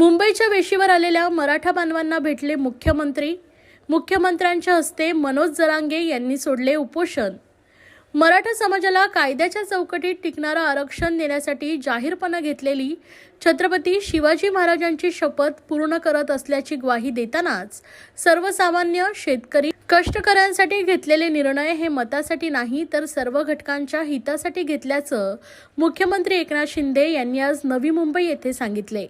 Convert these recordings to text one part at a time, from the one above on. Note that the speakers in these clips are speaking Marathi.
मुंबईच्या वेशीवर आलेल्या मराठा बांधवांना भेटले मुख्यमंत्री. मुख्यमंत्र्यांच्या हस्ते मनोज जरांगे यांनी सोडले उपोषण. मराठा समाजाला कायद्याच्या चौकटीत टिकणारं आरक्षण देण्यासाठी जाहीरपणं घेतलेली छत्रपती शिवाजी महाराजांची शपथ पूर्ण करत असल्याची ग्वाही देतानाच सर्वसामान्य शेतकरी कष्टकऱ्यांसाठी घेतलेले निर्णय हे मतासाठी नाही तर सर्व घटकांच्या हितासाठी घेतल्याचं मुख्यमंत्री एकनाथ शिंदे यांनी आज नवी मुंबई येथे सांगितले.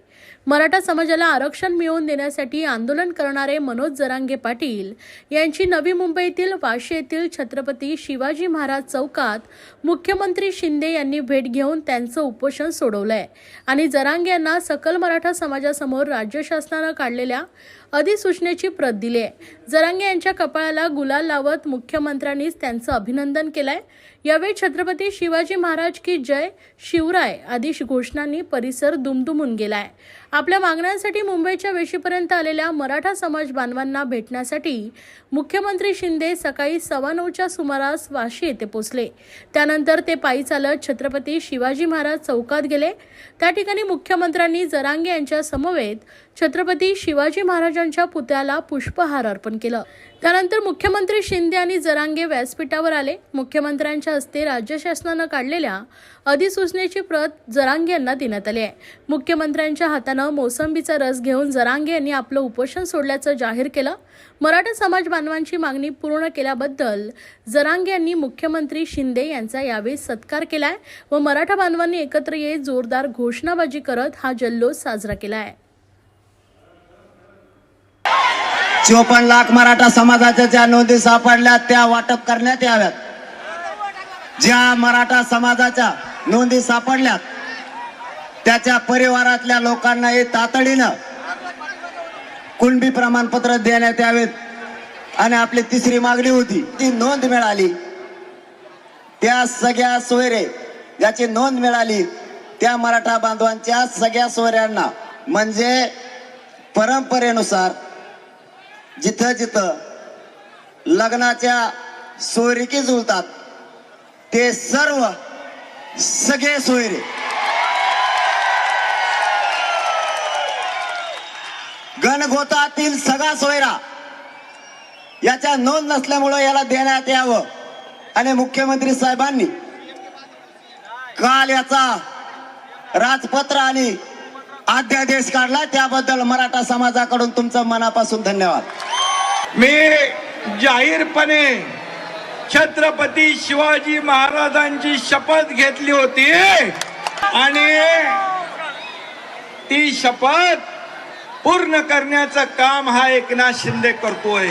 मराठा समाजाला आरक्षण मिळवून देण्यासाठी आंदोलन करणारे मनोज जरांगे पाटील यांची नवी मुंबईतील वाशी येथील छत्रपती शिवाजी महाराज चौकात मुख्यमंत्री शिंदे यांनी भेट घेऊन त्यांचं उपोषण सोडवलंय आणि जरांगे यांना सकल मराठा समाजासमोर राज्य शासनानं काढलेल्या अधिसूचनेची प्रत दिली आहे जरांगे यांच्या कपाळाला गुलाल लावत मुख्यमंत्र्यांनीच त्यांचं अभिनंदन केलंय. यावेळी छत्रपती शिवाजी महाराज की जय शिवराय आदी घोषणांनी परिसर दुमदुमून गेलाय. आपल्या मागण्यांसाठी मुंबईच्या वेशीपर्यंत आलेल्या मराठा समाज बांधवांना भेटण्यासाठी मुख्यमंत्री शिंदे सकाळी सव्वा नऊच्या सुमारास वाशी येथे पोहोचले. त्यानंतर ते पायी चालत छत्रपती शिवाजी महाराज चौकात गेले. त्या ठिकाणी मुख्यमंत्र्यांनी जरांगे यांच्या समवेत छत्रपती शिवाजी महाराजांच्या पुतळ्याला पुष्पहार अर्पण केलं. त्यानंतर मुख्यमंत्री शिंदे आणि जरांगे व्यासपीठावर आले. मुख्यमंत्र्यांच्या हस्ते राज्य शासनानं काढलेल्या अधिसूचनेची प्रत जरांगे यांना देण्यात आली आहे. मुख्यमंत्र्यांच्या हातानं मोसंबीचा रस घेऊन जरांगे यांनी आपलं उपोषण सोडल्याचं जाहीर केलं. मराठा समाज बांधवांची मागणी पूर्ण केल्याबद्दल जरांगे यांनी मुख्यमंत्री शिंदे यांचा यावेळी सत्कार केलाय व मराठा बांधवांनी एकत्र येत जोरदार घोषणाबाजी करत हा जल्लोष साजरा केला आहे चोपन्न लाख मराठा समाजाच्या ज्या नोंदी सापडल्या त्या वाटप करण्यात याव्यात. ज्या मराठा समाजाच्या नोंदी सापडल्यात त्याच्या परिवारातल्या लोकांना हे तातडीनं कुणबी प्रमाणपत्र देण्यात यावेत. आणि आपली तिसरी मागणी होती ती नोंद मिळाली त्या सगळ्या सोयरे ज्याची नोंद मिळाली त्या मराठा बांधवांच्या सगळ्या सोयऱ्यांना म्हणजे परंपरेनुसार जिथं जिथं लग्नाच्या सोयरिकी जुळतात ते सर्व सगळे सोयरे. गणगोतातील सगळा सोयरा याच्या नोंद नसल्यामुळं याला देण्यात यावं. आणि मुख्यमंत्री साहेबांनी काल याचा राजपत्र आणि अध्यादेश काढला त्याबद्दल मराठा समाजाकडून तुमचं मनापासून धन्यवाद. मी जाहीरपणे छत्रपती शिवाजी महाराजांची शपथ घेतली होती. आणि ती शपथ पूर्ण करण्याचं काम हा एकनाथ शिंदे करतोय.